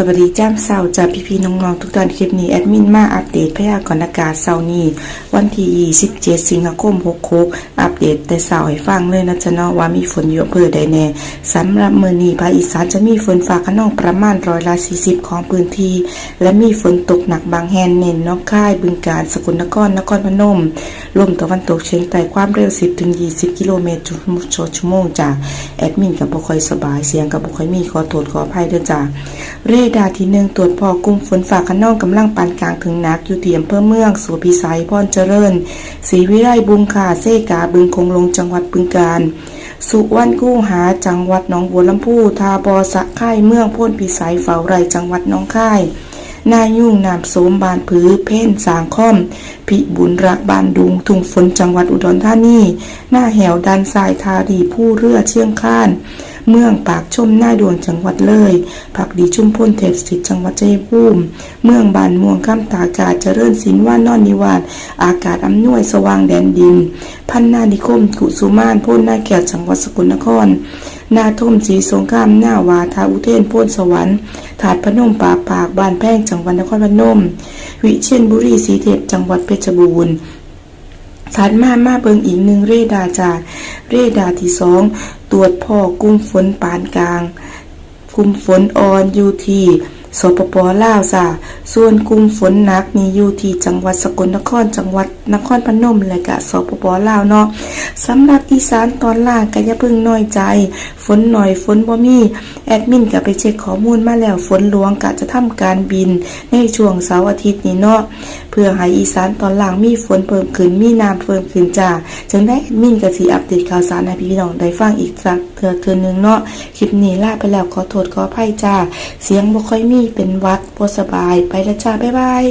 สวัสดีจ้ามเสาร์จากพี่พี่น้องๆทุกท่านคลิปนี้แอดมินมาอัปเดตพยากรณ์อากาศเสาร์นี้วันที่27สิงหาคม66อัปเดตแต่เสาร์ให้ฟังเลยนะจ๊ะเนาะว่ามีฝนอยู่อำเภอใดแน่สำหรับเมื้อนี้ภาคอีสานจะมีฝนฟ้าขนองประมาณร้อยละ40 ของพื้นที่ และมีฝนตกหนักบางแห่งเน้นน้องค่ายบึงกาฬสกลนครนครพนมลมตะวันตกเฉียงใต้ความเร็ว 10ถึง20 กิโลเมตรต่อชั่วโมงจ้ะแอดมินกับบ่ค่อยสบายเสียงกับบ่ค่อยมีขอโทษขออภัยเด้อจ้ะเรดาที่หนึ่งตรวจพอกลุ่มฝนฟ้าขนองกำลังปานกลางถึงหนักอยู่ที่อำเภอเมืองสุพิสัยพรเจริญศรีวิไลบุงคาเซกาบึงคงลงจังหวัดบึงกาฬสุวรรณกู้หาจังหวัดหนองบัวลำพูทาบอสะค่ายเมืองพ้นพิสัยเฝ้าไรจังหวัดหน้องค่ายนายุ่งนามโสมบานผือเพ่นสางค่อมพิบุญรักบานดุงทุ่งฝนจังหวัดอุดรธานีหน้าแหวดันทรายทาดีผู้เรือเชียงคาน เมืองปากชมหน้าดวงจังหวัดเลยผักดีชุ่มพลเทพสิทธิ์จังหวัดชัยภูมิ เมืองบานม่วงข้ามตากาศเจริญศิลว่านอนนิวาสอากาศอำนวยสว่างแดนดิน พันนานิคมกุสุมานพ้นหน้าแก้วจังหวัดสกลนครนาทมสีสงครามหน้าวาทาอุเทนพ้นสวรรค์ถาดพนมป่าปากบ้านแพ่งจังหวัดนครพนม วิเชียรบุรีสีเทพจังหวัดเพชรบูรณ์ถัดมามาเบิงอีกหนึ่งเรดาจาก เรดาร์ที่สองตรวจพ่อกุ้มฝนปานกลาง กุ้มฝนอ่อนอยู่ที่ สปปลาวจ้ะส่วนกลุ่มฝนหนักนี่อยู่ที่จังหวัดสกลนคร จังหวัดนครพนมและก็สปปลาวเนาะสำหรับอีสานตอนล่างก็อย่าเพิ่งน้อยใจ ฝนหน่อยฝนบ่มีแอดมินก็ไปเช็คข้อมูลมาแล้วฝนหลวงกะจะทำการบินในช่วงเสาร์อาทิตย์นี้เนาะเพื่อให้อีสานตอนล่างมีฝนเพิ่มขึ้นมีน้ำเพิ่มขึ้นจ้าจึงได้แอดมินก็สิอัปเดตข่าวสารให้พี่น้องได้ฟังอีกสักเทื่อเทื่อนึงเนาะคลิปนี้ลาไปแล้วขอโทษขออภัยจ้าเสียงบ่ค่อยมีเป็นวัดบ่สบาย ไปแล้วจ้า บ๊ายบาย